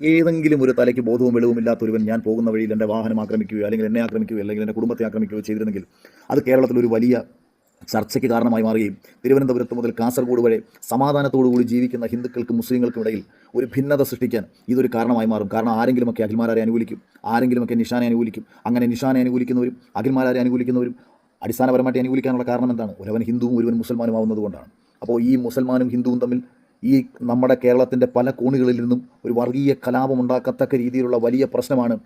ഏതെങ്കിലും ഒരു തലയ്ക്ക് ബോധവും വെളിവും ഇല്ലാത്ത ഒരുവൻ ഞാൻ പോകുന്ന വഴിയിൽ എന്റെ വാഹനം ആക്രമിക്കുകയോ അല്ലെങ്കിൽ എന്നെ ആക്രമിക്കുകയോ അല്ലെങ്കിൽ എന്റെ കുടുംബത്തെ ആക്രമിക്കുകയോ ചെയ്തിരുന്നെങ്കിൽ അത് കേരളത്തിൽ ഒരു വലിയ ചർച്ചയ്ക്ക് കാരണമായി മാറുകയും തിരുവനന്തപുരത്ത് മുതൽ കാസർഗോഡ് വരെ സമാധാനത്തോടുകൂടി ജീവിക്കുന്ന ഹിന്ദുക്കൾക്കും മുസ്ലിങ്ങൾക്കും ഇടയിൽ ഒരു ഭിന്നത സൃഷ്ടിക്കാൻ ഇതൊരു കാരണമായി മാറും. കാരണം ആരെങ്കിലുമൊക്കെ അഖിൽമാരെ അനുകൂലിക്കും ആരെങ്കിലുമൊക്കെ നിഷാനെ അനുകൂലിക്കും അങ്ങനെ നിഷാനെ അനുകൂലിക്കുന്നവരും അഖിൽമാരെ അനുകൂലിക്കുന്നവരും അടിസ്ഥാനപരമായിട്ട് അനുകൂലിക്കാനുള്ള കാരണം എന്താണ്? ഒരുവൻ ഹിന്ദുവും ഒരുവൻ മുസൽമാനും ആവുന്നത് കൊണ്ടാണ്. അപ്പോൾ ഈ മുസൽമാനും ഹിന്ദുവും തമ്മിൽ ഈ നമ്മുടെ കേരളത്തിന്റെ പല കോണുകളിൽ നിന്നും ഒരു വർഗീയ കലാപം ഉണ്ടാക്കത്തക്ക രീതിയിലുള്ള വലിയ പ്രശ്നമാണ്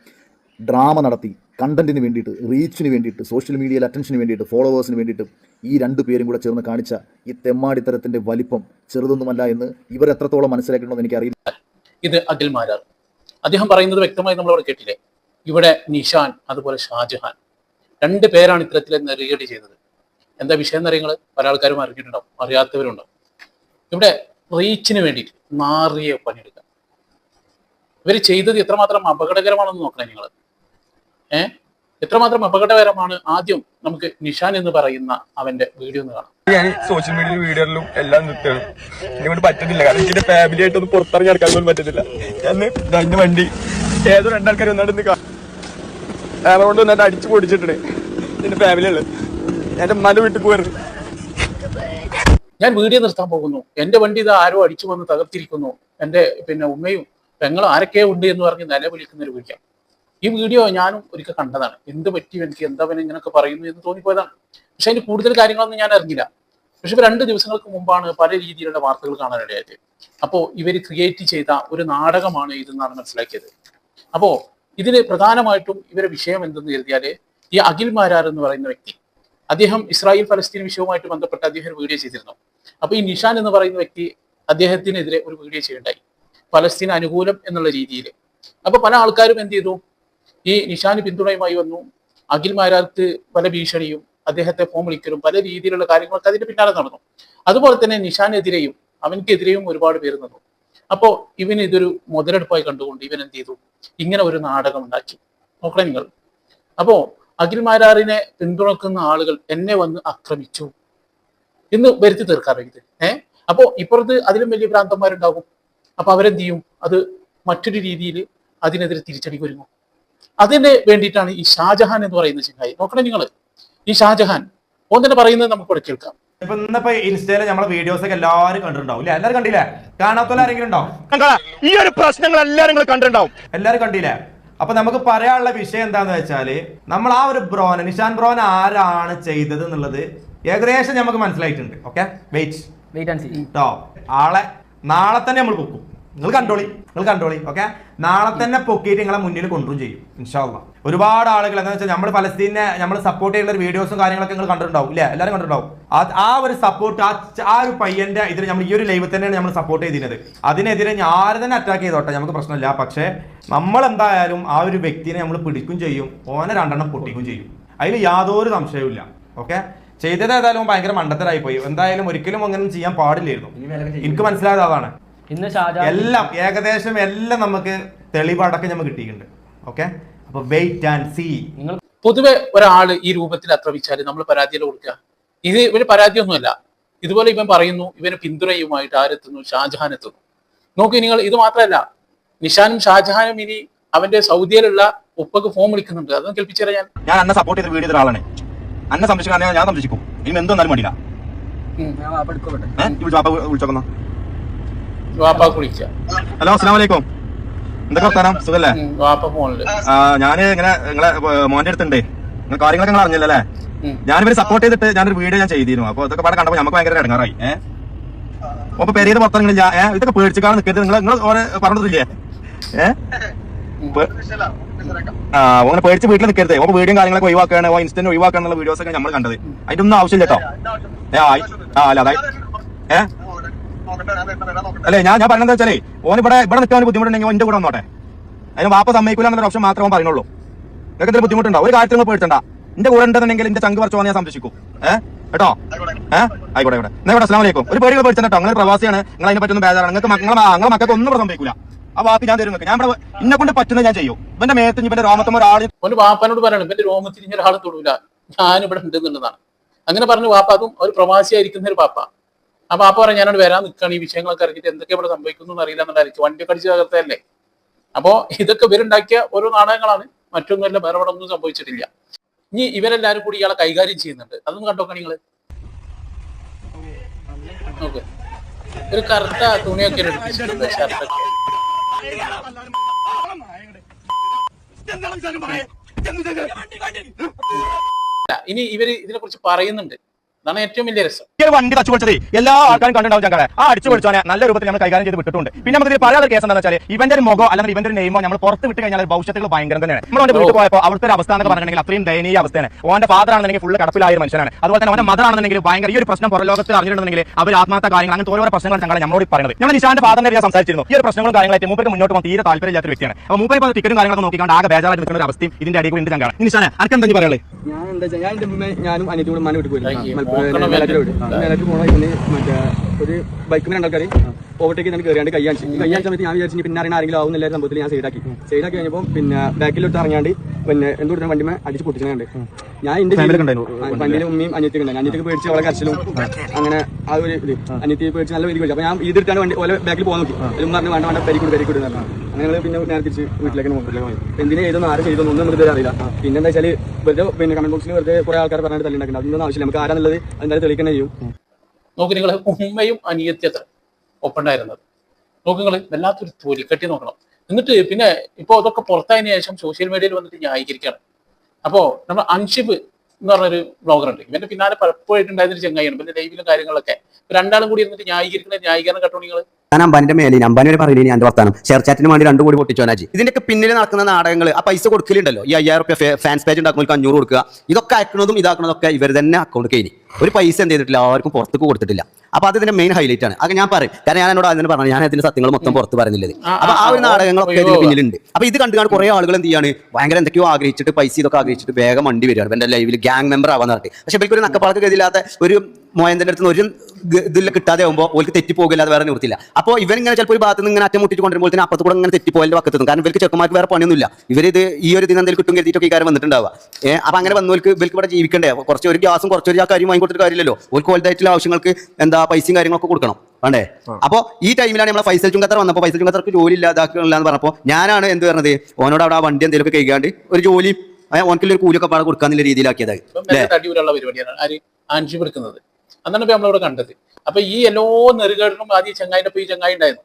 ഡ്രാമ നടത്തി കണ്ടന്റിന് വേണ്ടിയിട്ട് റീച്ചിന് വേണ്ടിയിട്ട് സോഷ്യൽ മീഡിയയിൽ അറ്റൻഷന് വേണ്ടിയിട്ട് ഫോളോവേഴ്സിന് വേണ്ടിയിട്ട് ഈ രണ്ട് പേരും കൂടെ ചേർന്ന് കാണിച്ച ഈ തെമ്മാടിത്തരത്തിന്റെ വലിപ്പം ചെറുതൊന്നുമല്ല എന്ന് ഇവർ എത്രത്തോളം മനസ്സിലാക്കണമെന്ന് എനിക്കറിയില്ല. ഇത് അഖിൽ മാരാർ. അദ്ദേഹം പറയുന്നത് വ്യക്തമായി നമ്മൾ അവിടെ കേട്ടില്ലേ? ഇവിടെ നിഷാൻ അതുപോലെ ഷാജഹാൻ. രണ്ട് പേരാണ് ഇത്തരത്തിൽ നെറുകേട് ചെയ്തത്. എന്താ വിഷയം എന്നറിയങ്ങൾ പല ആൾക്കാരും അറിഞ്ഞിട്ടുണ്ടാവും അറിയാത്തവരുണ്ടാവും. ഇവിടെ റീച്ചിന് വേണ്ടിയിട്ട് നാറിയ പണിയെടുക്കുക ഇവർ ചെയ്തത് എത്രമാത്രം അപകടകരമാണെന്ന് നോക്കണം നിങ്ങൾ ഏ? എത്രമാത്രം അപകടകരമാണ് ആദ്യം നമുക്ക് നിഷാൻ എന്ന് പറയുന്ന അവന്റെ വീഡിയോ ഒന്ന് കാണാം. ഞാൻ സോഷ്യൽ മീഡിയ വീഡിയോയിലും എല്ലാം നിർത്തുകയാണ്. എന്നെ പറ്റുന്നില്ല കാരണം എനിക്ക് ഫാമിലി ആയിട്ട് ഒന്ന് പുറത്തിറങ്ങി നടക്കാൻ പോലും പറ്റുന്നില്ല രണ്ട് വണ്ടി. ഏതോ രണ്ടാൾക്കാർ ഒന്നാണ്ട് അതുകൊണ്ട് ഒന്നാണ്ട് അടിച്ചു പൊടിച്ചിട്ടുണ്ട് എന്റെ ഫാമിലിയുള്ളത് എന്റെ ഉമ്മാന്റെ വീട്ടിൽ പോയിരുന്നു ഞാൻ വീഡിയോ നിർത്താൻ പോകുന്നു. എന്റെ വണ്ടി ഇത് ആരോ അടിച്ചു വന്ന് തകർത്തിരിക്കുന്നു. എന്റെ പിന്നെ ഉമ്മയും പെങ്ങളും ആരൊക്കെ ഉണ്ട് എന്ന് പറഞ്ഞ് നിലവിളിക്കുന്ന ഒരു വീഡിയോ. ഈ വീഡിയോ ഞാനും ഒരിക്കൽ കണ്ടതാണ്. എന്ത് പറ്റി എനിക്ക്? എന്താ പിന്നെ ഇങ്ങനെയൊക്കെ പറയുന്നു എന്ന് തോന്നിപ്പോയതാണ്. പക്ഷെ അതിന് കൂടുതൽ കാര്യങ്ങളൊന്നും ഞാൻ അറിഞ്ഞില്ല. പക്ഷെ രണ്ട് ദിവസങ്ങൾക്ക് മുമ്പാണ് പല രീതിയിലുള്ള വാർത്തകൾ കാണാനിടയായത്. അപ്പോൾ ഇവർ ക്രിയേറ്റ് ചെയ്ത ഒരു നാടകമാണ് ഇതെന്നാണ് മനസ്സിലാക്കിയത്. അപ്പോൾ ഇതിന് പ്രധാനമായിട്ടും ഇവരെ വിഷയം എന്തെന്ന് കരുതിയാൽ ഈ അഖിൽ മാരാർ എന്ന് പറയുന്ന വ്യക്തി. അദ്ദേഹം ഇസ്രായേൽ ഫലസ്തീൻ വിഷയവുമായിട്ട് ബന്ധപ്പെട്ട് അദ്ദേഹം ഒരു വീഡിയോ ചെയ്തിരുന്നു. അപ്പൊ ഈ നിഷാൻ എന്ന് പറയുന്ന വ്യക്തി അദ്ദേഹത്തിനെതിരെ ഒരു വീഡിയോ ചെയ്യണ്ടായി ഫലസ്തീൻ അനുകൂലം എന്നുള്ള രീതിയിൽ. അപ്പൊ പല ആൾക്കാരും എന്ത് ചെയ്തു? ഈ നിഷാന് പിന്തുണയുമായി വന്നു. അഖിൽ മാരാർക്ക് പല ഭീഷണിയും അദ്ദേഹത്തെ ഫോം വിളിക്കലും പല രീതിയിലുള്ള കാര്യങ്ങളൊക്കെ അതിന്റെ പിന്നാലെ നടന്നു. അതുപോലെ തന്നെ നിഷാനെതിരെയും അവൻക്കെതിരെയും ഒരുപാട് പേര് നിന്നു. അപ്പോ ഇവന് ഇതൊരു മുതലെടുപ്പായി കണ്ടുകൊണ്ട് ഇവൻ എന്ത് ചെയ്തു? ഇങ്ങനെ ഒരു നാടകം ഉണ്ടാക്കി നോക്കണം നിങ്ങൾ. അപ്പോ അഖിൽ മാരാറിനെ പിന്തുണക്കുന്ന ആളുകൾ എന്നെ വന്ന് ആക്രമിച്ചു. എന്ന് വരുത്തി തീർക്കാറുണ്ട് ഏഹ് അപ്പോ ഇപ്പുറത്ത് അതിലും വലിയ ഭ്രാന്തന്മാരുണ്ടാകും. അപ്പൊ അവരെന്ത് ചെയ്യും അത് മറ്റൊരു രീതിയിൽ അതിനെതിരെ തിരിച്ചടിക്ക് ഒരുങ്ങും അതിന് വേണ്ടിയിട്ടാണ് ഈ ഷാജഹാൻ എന്ന് പറയുന്ന ചിങ്ങായി നോക്കണേ നിങ്ങൾ ഈ ഷാജഹാൻ ഓൻ തന്നെ പറയുന്നത് നമുക്ക് ഇവിടെ കേൾക്കാം. ഇപ്പൊ ഇന്നിപ്പോ ഇൻസ്റ്റയിലെ നമ്മളെ വീഡിയോസ് ഒക്കെ എല്ലാവരും കണ്ടിട്ടുണ്ടാവും. ഇല്ലേ? എല്ലാവരും കണ്ടില്ലേ? കാണാത്തോലെ ആരെങ്കിലും ഉണ്ടാവും ഈ ഒരു പ്രശ്നങ്ങൾ എല്ലാവരും നിങ്ങൾ കണ്ടിട്ടുണ്ടാവും. എല്ലാരും കണ്ടില്ലേ? അപ്പൊ നമുക്ക് പറയാനുള്ള വിഷയം എന്താന്ന് വെച്ചാൽ നമ്മൾ ആ ഒരു ബ്രോന നിഷാൻ ബ്രോൻ ആരാണ് ചെയ്തത് എന്നുള്ളത് ഏകദേശം നമുക്ക് മനസ്സിലായിട്ടുണ്ട്. Okay wait wait and see കേട്ടോ ആളെ നാളെ തന്നെ നമ്മൾ പൊക്കും. നിങ്ങൾ കണ്ടോളി നിങ്ങൾ കണ്ടോളി ഓക്കെ നാളെ തന്നെ പൊക്കിയിട്ട് നിങ്ങളെ മുന്നിൽ കൊണ്ടുവരും ചെയ്യും ഇൻഷാല്ല ഒരുപാട് ആളുകൾ എന്താ വെച്ചാൽ നമ്മൾ ഫലസ്തീനെ നമ്മൾ സപ്പോർട്ട് ചെയ്യുന്ന വീഡിയോസും കാര്യങ്ങളൊക്കെ നിങ്ങൾ കണ്ടിട്ടുണ്ടാവും ഇല്ലേ? എല്ലാവരും കണ്ടിട്ടുണ്ടാവും. ആ- ഒരു സപ്പോർട്ട് ആ ആ ഒരു പയ്യന്റെ ഇതിന് നമ്മൾ ഈ ഒരു ലൈവ് തന്നെയാണ് നമ്മൾ സപ്പോർട്ട് ചെയ്തിരുന്നത്. അതിനെതിരെ ആര് തന്നെ അറ്റാക്ക് ചെയ്തോട്ടെ നമുക്ക് പ്രശ്നമില്ല. പക്ഷേ നമ്മൾ എന്തായാലും ആ ഒരു വ്യക്തിനെ നമ്മൾ പിടിക്കും ചെയ്യും ഓനെ രണ്ടെണ്ണം പൊട്ടിക്കും ചെയ്യും. അതിൽ യാതൊരു സംശയവും ഓക്കെ ചെയ്തത് ഏതായാലും ഭയങ്കര മണ്ടത്തരായി പോയി എന്തായാലും ഒരിക്കലും അങ്ങനെ ചെയ്യാൻ പാടില്ലായിരുന്നു. എനിക്ക് മനസ്സിലായത് അതാണ്. ഇന്ന് എല്ലാം ഏകദേശം എല്ലാം നമുക്ക് തെളിവടക്കം നമുക്ക് കിട്ടിയിട്ടുണ്ട്. ഓക്കെ അപ്പൊ വെയിറ്റ് ആൻഡ് സീ നിങ്ങൾ പൊതുവെ ഒരാൾ ഈ രൂപത്തിൽ ആക്രമിച്ചാൽ നമ്മൾ പരാതിയിൽ കൊടുക്കുക. ഇത് ഇവർ പരാതിയൊന്നുമല്ല. ഇതുപോലെ ഇവൻ പറയുന്നു ഇവന് പിന്തുണയുമായിട്ട് ആരെത്തുന്നു? ഷാജഹാൻ എത്തുന്നു. നോക്കൂ നിങ്ങൾ ഇത് മാത്രമല്ല. നിഷാനും ഷാജഹാനും ഇനി അവന്റെ സൗദിയിലുള്ള ഉപ്പക്ക് ഫോം വിളിക്കുന്നുണ്ട്. അതൊന്നും കേൾപ്പിച്ചു ഞാൻ. ഞാൻ അന്നെ സപ്പോർട്ട് ചെയ്ത വീഡിയോ ഒരാളാണ് അന്നെ സംരക്ഷിക്കാൻ ഞാൻ സംരക്ഷിക്കും. ഇനി എന്തോ എന്നാലും മടിയില്ല വിളിച്ചോക്കുന്ന. ഹലോ അസ്സാം വലൈക്കും എന്തൊക്കെ വർത്താനം? സുഖല്ലേ? വാപ്പ ഫോണിൽ. ആ, ഞാൻ ഇങ്ങനെ നിങ്ങളെ മോന്റെ അടുത്തുണ്ട്. നിങ്ങൾ കാര്യങ്ങളൊക്കെ നിങ്ങൾ അറിഞ്ഞില്ലല്ലേ. ഞാനിവര് സപ്പോർട്ട് ചെയ്തിട്ട് ഞാനൊരു വീഡിയോ ഞാൻ ചെയ്തിരുന്നു. അപ്പൊ ഇതൊക്കെ പാടെ കണ്ടപ്പോ നമുക്ക് ഭയങ്കര ഇടങ്ങാറായി. ഏഹ് അപ്പൊ പെരിയത് പുറത്തിറങ്ങില്ല ഏഹ് ഇതൊക്കെ പേടിച്ചിക്കാണ് നിൽക്കരുത് നിങ്ങൾ നിങ്ങൾ ഓരോ പറഞ്ഞിട്ടില്ലേ? ഏഹ് ആ അങ്ങനെ പേടിച്ച് വീട്ടിൽ നിൽക്കരുത് ഓ വീഡിയോ കാര്യങ്ങളൊക്കെ ഒഴിവാക്കാണ്. ഇൻസ്റ്റന്റ് ഒഴിവാക്കാനുള്ള വീഡിയോസ് ഒക്കെ നമ്മൾ കണ്ടത് അതിന്റെ ഒന്നും ആവശ്യമില്ല കേട്ടോ ആ അല്ല അതായത് ഏഹ് അല്ലേ ഞാൻ ഞാൻ പറഞ്ഞത് വെച്ചാലേ ഓൻ ഇവിടെ ഇവിടെ നിൽക്കാൻ ബുദ്ധിമുട്ടുണ്ടെങ്കിൽ എന്റെ കൂടെ വന്നോട്ടെ. അതിന് വാപ്പ സമ്മതിക്കില്ല എന്നൊരു ഓപ്ഷൻ മാത്രമേ ഓൻ പറയുന്നുള്ളൂ. നിങ്ങൾക്ക് എന്തെങ്കിലും ബുദ്ധിമുട്ടുണ്ടോ? ഒരു കാര്യത്തിൽ നിങ്ങൾ പേടിച്ചണ്ട. എന്റെ കൂടെ ഉണ്ടെന്നുണ്ടെങ്കിൽ എന്റെ ചങ്ക് പറിച്ചു ഞാൻ സംരക്ഷിക്കും. ഏഹ് കേട്ടോ? ഏഹ് ആയിക്കോട്ടെ ഇവിടെ എന്നാ ഇവിടെ അസ്ലാം വലൈക്കും ഒരു പേടികൾ പേടിച്ചോ നിങ്ങൾ പ്രവാസിയാണ്. നിങ്ങൾ അതിനെ പറ്റുന്ന ബേജാറാണ്. നിങ്ങൾക്ക് നിങ്ങളെ നിങ്ങളെ മക്കൾക്ക് ഒന്നും ഇവിടെ സംഭവിക്കില്ല ആ വാപ്പി ഞാൻ തരും ഞാൻ ഇവിടെ എന്നെ കൊണ്ട് പറ്റുന്ന ഞാൻ ചെയ്യും. ഇവന്റെ മേത്ത് ഇവന്റെ രോമത്തും ഒരാൾ ഒരു വാപ്പാനോട് പറയണം ഇവന്റെ രോമത്തിൽ ഇങ്ങനെ ഒരാൾ തൊടൂല. ഞാൻ ഇവിടെ ഉണ്ട് അങ്ങനെ പറഞ്ഞു വാപ്പ അതും ഒരു പ്രവാസിയായിരിക്കുന്ന ഒരു പാപ്പ. ആ പാപ്പ പറയാം ഞാനോട് വരാൻ നിൽക്കുകയാണ് ഈ വിഷയങ്ങളൊക്കെ അറിഞ്ഞിട്ട് എന്തൊക്കെ ഇവിടെ സംഭവിക്കുന്നു എന്ന് അറിയില്ല എന്നുണ്ടായിരിക്കും വണ്ടി കടിച്ച് തകർത്തല്ലേ അപ്പോ ഇതൊക്കെ ഇവരുണ്ടാക്കിയ ഓരോ നാടകങ്ങളാണ്. മറ്റൊന്നുമല്ല വേറെ ഇവിടെ ഒന്നും സംഭവിച്ചിട്ടില്ല. ഇനി ഇവരെല്ലാരും കൂടി ഇയാളെ കൈകാര്യം ചെയ്യുന്നുണ്ട്. അതൊന്നും കണ്ടോക്കാ നിങ്ങൾ. നോക്ക്. ഒരു കറുത്ത തുണിയൊക്കെ ഇനി ഇവർ ഇതിനെ കുറിച്ച് പറയുന്നുണ്ട്. അതാണ് ഏറ്റവും വലിയ രസം. ഈ ഒരു വണ്ടി തച്ചു പൊളിച്ചത് എല്ലാ ആൾക്കാരും കണ്ടിട്ടുണ്ടാവും ചങ്കളെ. ആ അടിച്ചു പൊളിച്ചോനെ നല്ല രൂപത്തിൽ നമ്മൾ കൈകാര്യം ചെയ്ത് വിട്ടിട്ടുണ്ട്. പിന്നെ നമുക്ക് പറയാതെ കേസ് എന്താ വെച്ചാൽ ഇവന്റെ ഒരു മുഖോ അല്ലെങ്കിൽ ഇവന്റെ ഒരു നെയ്മോ നമ്മൾ പുറത്ത് വിട്ട് കഴിഞ്ഞാൽ ഭവിഷ്യത്തുകൾ ഭയങ്കര തന്നെയാണ്. നമ്മൾ അവന്റെ വീട്ടിൽ പോയപ്പോൾ അവിടുത്തെ ഒരു അവസ്ഥ എന്നൊക്കെ പറഞ്ഞിട്ടുണ്ടെങ്കിൽ അത്രയും ദയനീയ അവസ്ഥയാണ്. ഓന്റെ ഫാദർ ആണെന്നുണ്ടെങ്കിൽ ഫുൾ കടപ്പിലായ ഒരു മനുഷ്യനാണ്. അതുപോലെ തന്നെ അവന്റെ മദർ ആണെന്നുണ്ടെങ്കിൽ ഭയങ്കര ഈ ഒരു പ്രശ്നം പുറം ലോകത്ത് അറിഞ്ഞിട്ടുണ്ടെങ്കിൽ അവർ ആത്മഹത്യ കാര്യങ്ങൾ അങ്ങനത്തെ ഓരോ പ്രശ്നങ്ങൾ ഞങ്ങളെ നമ്മളോട് പറയുന്നത്. നമ്മൾ നിശാന്റെ ഫാദറിനെ ഞാൻ സംസാരിച്ചിരുന്നു. ഈ ഒരു പ്രശ്നങ്ങളും കാര്യങ്ങളായിട്ട് മൂപ്പർക്ക് മുന്നോട്ട് പോകാൻ തീരെ താല്പര്യമില്ലാത്ത ഒരു വ്യക്തിയാണ്. അപ്പോൾ മൂപ്പർ ഇപ്പോൾ ടിക്കറ്റും കാര്യങ്ങളൊക്കെ നോക്കിക്കൊണ്ട് ആകെ ബേജാറായിട്ട് നിൽക്കുന്ന ഒരു അവസ്ഥയും ഇതിന്റെ അടിയിൽ ഞങ്ങളാണ് നിശാനെ ഞാൻ എന്താ ഞാൻ ഞാനും അനിയോട് മന പോയി മേലാറ്റൂർ പോണ ഇവന് മറ്റേ ഒരു ബൈക്കിന് രണ്ടാൾക്കാർ ഓവർടേക്ക് ഞാൻ കയറിയാണ്ട് കൈ കാണിച്ചു. കൈ കാണിച്ച സമയത്ത് ഞാൻ വിചാരിച്ചു പിന്നെ അറിയണ ആരെങ്കിലും ആവുന്നില്ല സംഭവത്തിൽ ഞാൻ സൈഡാക്കി സൈഡാക്കി കഴിഞ്ഞപ്പോൾ പിന്നെ ബാക്കിലോട്ട് ഇറങ്ങാണ്ട് പിന്നെ എന്തുകൊണ്ട് വണ്ടിമേ അടിച്ച് പൊട്ടിച്ചിട്ടുണ്ട് ഞാൻ എന്റെ വണ്ടിയിലെ ഉമ്മയും അനിയത്തിക്ക് ഉണ്ടായിരുന്നു. അനിയത്തിക്ക് പേടിച്ച് അവളെ കരച്ചിലും അങ്ങനെ ആ ഒരു ഇത്. അനിയത്തി പേടിച്ച് നല്ല പേടി അപ്പൊ ഞാൻ ഇതിട്ടാണ് വണ്ടി ഓലെ ബാക്കിൽ പോകാൻ നോക്കി. അതിലും പറഞ്ഞു വേണ്ട വേണ്ട പരിക്കൂട് പരിക്കൂട് എന്ന് പറഞ്ഞു. ഞങ്ങൾ പിന്നെ നേരെ തിരിച്ച് വീട്ടിലേക്ക് പോകും എന്തിനാ ചെയ്തൊന്നും ആരും ചെയ്തൊന്നും ഒന്നും നമുക്ക് അറിയില്ല. പിന്നെ എന്താ വെച്ചാൽ വെറുതെ പിന്നെ കമന്റ് ബോക്സിൽ വെറുതെ കുറെ ആൾക്കാർ പറഞ്ഞിട്ട് തല്ലുണ്ടാക്കുന്നത് അതൊന്നും ആവശ്യമില്ല. നമുക്ക് ആരാന്നുള്ളത് എന്തായാലും തെളിയിക്കാൻ ചെയ്യും നോക്ക് നിങ്ങൾ ഉമ്മയും അനിയത്യത്ര ഒപ്പുണ്ടായിരുന്നത് നോക്ക് നിങ്ങൾ വല്ലാത്തൊരു തൊലിക്കട്ടി നോക്കണം. എന്നിട്ട് പിന്നെ ഇപ്പൊ അതൊക്കെ പുറത്തായതിനു ശേഷം സോഷ്യൽ മീഡിയയിൽ വന്നിട്ട് ന്യായീകരിക്കുകയാണ് അപ്പോൾ നമ്മൾ അൻഷിബ് എന്ന് പറഞ്ഞൊരു ബ്ലോഗർ ഉണ്ട് ഇവന്റെ പിന്നാലെ പലപ്പോഴായിട്ടുണ്ടായിരുന്നൊരു ചെങ്ങായിയാണ്. പിന്നെ ലൈവിലും കാര്യങ്ങളൊക്കെ രണ്ടാളും കൂടി ഇരുന്നിട്ട് ന്യായീകരിക്കുന്ന ന്യായീകരണം കേട്ടോ നിങ്ങൾ ഞാൻ അമ്പാനിന്റെ മേലെ അമ്പാനി വരെ പറയില്ല ഞാൻ വർത്താനം. ഷെയർ ചാറ്റിന് വേണ്ടി രണ്ടു കോടി പൊട്ടിച്ചോനാജി ഇതിന്റെയൊക്കെ പിന്നിൽ നടക്കുന്ന നാടകങ്ങൾ ആ പൈസ കൊടുക്കലുണ്ടല്ലോ. ഈ അയ്യായിരം റുപ്യ ഫാൻസ് പേജ് ഉണ്ടാക്കുമ്പോൾ അഞ്ഞൂറ് കൊടുക്കുക. ഇതൊക്കെ അയക്കുന്നതും ഇതാക്കുന്നതൊക്കെ ഇവർ തന്നെ അക്കൗണ്ട് കഴിഞ്ഞു ഒരു പൈസ എന്ത് ചെയ്തിട്ടില്ല ആർക്കും പുറത്തേക്ക് കൊടുത്തിട്ടില്ല. അപ്പൊ അത് ഇതിന്റെ മെയിൻ ഹൈലൈറ്റ് ആണ്. അത് ഞാൻ പറയും. കാരണം ഞാൻ എന്നോട് അതിന് പറഞ്ഞു ഞാൻ അതിന്റെ സത്യങ്ങൾ മൊത്തം പുറത്ത് പറയുന്നില്ലത്. അപ്പൊ ആ ഒരു നാടകങ്ങളൊക്കെ. ഇതിന് പിന്നിലുണ്ട്. അപ്പൊ ഇത് കണ്ടു കാണുന്ന കുറെ ആളുകൾ എന്ത് ചെയ്യാണ് ഭയങ്കര എന്തൊക്കെയോ ആഗ്രഹിച്ചിട്ട് പൈസ ഇതൊക്കെ ആഗ്രഹിച്ചിട്ട് വേഗം വണ്ടി വരികയാണ്. എന്റെ ലൈവിൽ ഗ്യാങ് മെമ്പർ ആവാന്ന് പറഞ്ഞിട്ട്. പക്ഷെ ഇവർക്ക് ഒരു നക്കപ്പാളക്ക് ഗതിയില്ലാത്ത ഒരു മോയന്റെ അടുത്ത് നിന്ന് ഒരു ഇതിൽ കിട്ടാതെ ആകുമ്പോൾ ഓർക്ക് തെറ്റിപ്പോകില്ലാതെ വേറെ നിർത്തില്ല അപ്പോൾ ഇവൻ ഇങ്ങനെ ചിലപ്പോൾ ഒരു ഭാഗത്ത് നിന്ന് ഇങ്ങനെ അറ്റം മുട്ടിട്ട് കൊണ്ടുവരുമ്പോൾ തന്നെ അപ്പുറത്ത് കൂടെ ഇങ്ങനെ തെറ്റിപ്പോയാലും വക്കത്തും കാരണം ഇവർക്ക് ചെക്കന്മാർക്ക് വേറെ പണിയൊന്നുമില്ല. ഇവരിത് ഈ ഒരു ദിനം എന്തെങ്കിലും കിട്ടും കരുതിയിട്ടൊക്കെ ഈ കാര്യം വന്നിട്ടുണ്ടാവുക. ഏഹ് അപ്പൊ അങ്ങനെ വന്നവർക്ക് ഇവർക്ക് ഇവിടെ ജീവിക്കണ്ടേ? കുറച്ച് ഒരു ഗ്യാസും കുറച്ചൊരു ആ കാര്യം വാങ്ങി കൊടുത്തിട്ട് കാര്യമില്ലല്ലോ. ഓർക്ക് വലുതായിട്ടുള്ള ആവശ്യങ്ങൾക്ക് എന്താ പൈസയും കാര്യങ്ങളൊക്കെ കൊടുക്കണം. വേണ്ടേ? അപ്പോൾ ഈ ടൈമിലാണ് നമ്മൾ ഫൈസൽ ചുങ്കത്തർ വന്നപ്പോൾ ഫൈസൽ ചുങ്കത്തർക്ക് ജോലി ഇല്ലാതാക്കില്ല എന്ന് പറഞ്ഞപ്പോൾ ഞാനാണ് എന്ത് പറഞ്ഞത്? ഓനോട് അവിടെ ആ വണ്ടി എന്തെങ്കിലുമൊക്കെ കഴിക്കാണ്ട് ഒരു ജോലി ഓനക്കുള്ള ഒരു കൂലിയൊക്കെ പാടെ കൊടുക്കാന്നുള്ള രീതിയിലാക്കിയത്. ഇപ്പം ആൻഷി തടിയൂരുള്ള അതാണ് ഇപ്പൊ നമ്മളിവിടെ കണ്ടത്. അപ്പൊ ഈ എല്ലാ നെറുകേടിനും ആദ്യം ചെങ്ങായിന്റെ ഈ ചെങ്ങായി ഉണ്ടായിരുന്നു.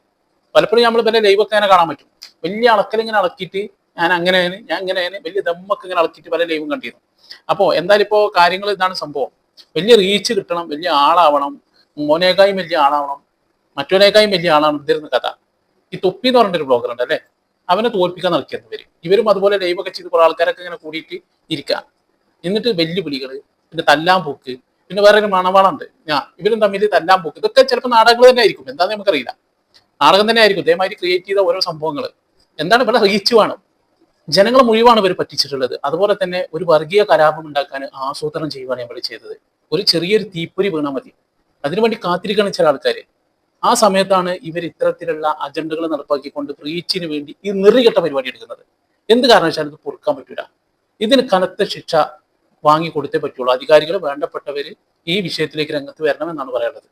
പലപ്പോഴും നമ്മൾ പിന്നെ ലൈവൊക്കെ അങ്ങനെ കാണാൻ പറ്റും. വലിയ അളക്കൽ ഇങ്ങനെ അളക്കിയിട്ട് ഞാൻ അങ്ങനെയാണ് ഞാൻ ഇങ്ങനെയാണ് വലിയ ദമ്മൊക്കെ ഇങ്ങനെ അളക്കിയിട്ട് പല ലൈവും കണ്ടിരുന്നു. അപ്പോൾ എന്തായാലും ഇപ്പോ കാര്യങ്ങൾ ഇതാണ് സംഭവം. വലിയ റീച്ച് കിട്ടണം വലിയ ആളാവണം മോനേക്കായും വലിയ ആളാവണം മറ്റോനേക്കായും വലിയ ആളാണ് ഇതിരുന്ന കഥ? ഈ തൊപ്പി എന്ന് പറഞ്ഞൊരു ബ്ലോഗർ ഉണ്ട് അല്ലേ? അവനെ തോൽപ്പിക്കാൻ നടക്കുന്നു വരും ഇവരും അതുപോലെ ലൈവൊക്കെ ചെയ്ത് കുറെ ആൾക്കാരൊക്കെ ഇങ്ങനെ കൂടിയിട്ട് ഇരിക്കുക എന്നിട്ട് വെല്ലുവിളികൾ പിന്നെ തല്ലാൻ പോക്ക് പിന്നെ വേറൊരു മണവാളുണ്ട്. ഞാൻ ഇവരും തമ്മിൽ തല്ലാൻ പോക്ക്. ഇതൊക്കെ ചിലപ്പോൾ നാടകങ്ങൾ തന്നെ ആയിരിക്കും. എന്താന്ന് നമുക്കറിയില്ല. നാടകം തന്നെ ആയിരിക്കും. ഇതേമാതിരി ക്രിയേറ്റ് ചെയ്ത ഓരോ സംഭവങ്ങൾ എന്താണ് ഇവിടെ റീച്ച് വേണം ജനങ്ങൾ മുഴുവാണ് ഇവർ പറ്റിച്ചിട്ടുള്ളത്. അതുപോലെ തന്നെ ഒരു വർഗീയ കലാപം ഉണ്ടാക്കാൻ ആസൂത്രണം ചെയ്യുവാണ് നമ്മൾ ചെയ്തത്. ഒരു ചെറിയൊരു തീപ്പൊരി വീണാൽ മതി. അതിനുവേണ്ടി കാത്തിരിക്കണം ചില ആൾക്കാർ ആ സമയത്താണ് ഇവർ ഇത്തരത്തിലുള്ള അജണ്ടകൾ നടപ്പാക്കിക്കൊണ്ട് റീച്ചിന് വേണ്ടി ഈ നിറികെട്ട പരിപാടി എടുക്കുന്നത്. എന്ത് കാരണവശാലും ഇത് പൊറുക്കാൻ പറ്റൂല. ഇതിന് കനത്ത ശിക്ഷ വാങ്ങി കൊടുത്തേ പറ്റുള്ളൂ. അധികാരികൾ വേണ്ടപ്പെട്ടവർ ഈ വിഷയത്തിലേക്ക് രംഗത്ത് വരണമെന്നാണ് പറയാനുള്ളത്.